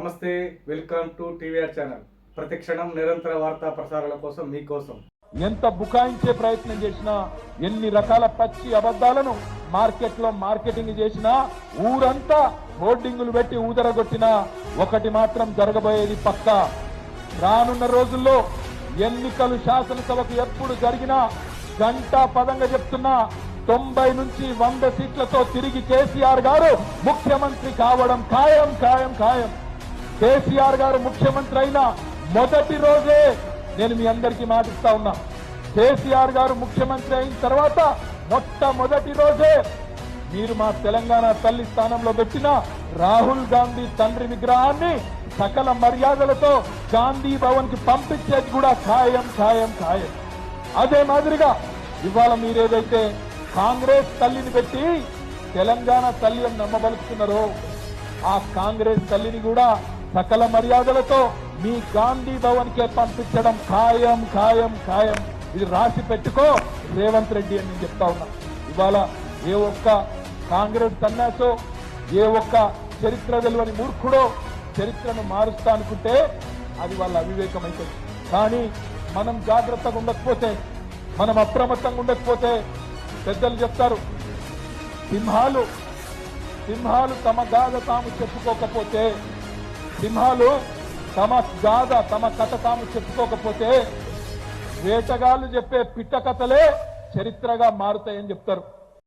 నమస్తే welcome to TVR channel. ప్రతి క్షణం నిరంతర వార్తా ప్రసారాల కోసం మీకోసం. ఎంత బుకాయించే ప్రయత్నం చేసినా ఎన్ని రకాల పచ్చి అబద్ధాలను మార్కెట్లో మార్కెటింగ్ చేసినా ఊరంతా హోర్డింగులు పెట్టి ఊదరగొట్టినా ఒకటి మాత్రం జరగబోయేది పక్కా. రానున్న రోజుల్లో ఎన్నికలు శాసనసభకు ఎప్పుడు జరిగినా గంటా పదంగా చెప్తున్నా తొంభై నుంచి వంద సీట్లతో తిరిగి కేసీఆర్ గారు ముఖ్యమంత్రి కావడం ఖాయం ఖాయం ఖాయం. కేసీఆర్ గారు ముఖ్యమంత్రి అయిన మొదటి రోజే నేను మీ అందరికీ మాటిస్తా ఉన్నా. కేసీఆర్ గారు ముఖ్యమంత్రి అయిన తర్వాత మొట్టమొదటి రోజే మీరు మా తెలంగాణ తల్లి స్థానంలో పెట్టిన రాహుల్ గాంధీ తండ్రి విగ్రహాన్ని సకల మర్యాదలతో గాంధీ భవన్కి పంపించేది కూడా ఖాయం ఖాయం ఖాయం. అదే మాదిరిగా ఇవాళ మీరేదైతే కాంగ్రెస్ తల్లిని పెట్టి తెలంగాణ తల్లి అని నమ్మబలుస్తున్నారో ఆ కాంగ్రెస్ తల్లిని కూడా సకల మర్యాదలతో మీ గాంధీ భవన్ కే పంపించడం ఖాయం ఖాయం ఖాయం. ఇది రాసి పెట్టుకో. రేవంత్ రెడ్డి అని నేను చెప్తా ఉన్నా. ఇవాళ ఏ ఒక్క కాంగ్రెస్ సన్యాసో ఏ ఒక్క చరిత్ర తెలియని మూర్ఖుడో చరిత్రను మారుస్తా అనుకుంటే అది వాళ్ళ అవివేకం అవుతుంది కానీ మనం జాగ్రత్తగా ఉండకపోతే మనం అప్రమత్తంగా ఉండకపోతే పెద్దలు చెప్తారు సింహాలు సింహాలు తమ గాథ తాము చెప్పుకోకపోతే సింహాలు తమ గాథ తమ కథ తాము చెప్పుకోకపోతే వేటగాళ్ళు చెప్పే పిట్ట కథలే చరిత్రగా మారుతాయని చెప్తారు.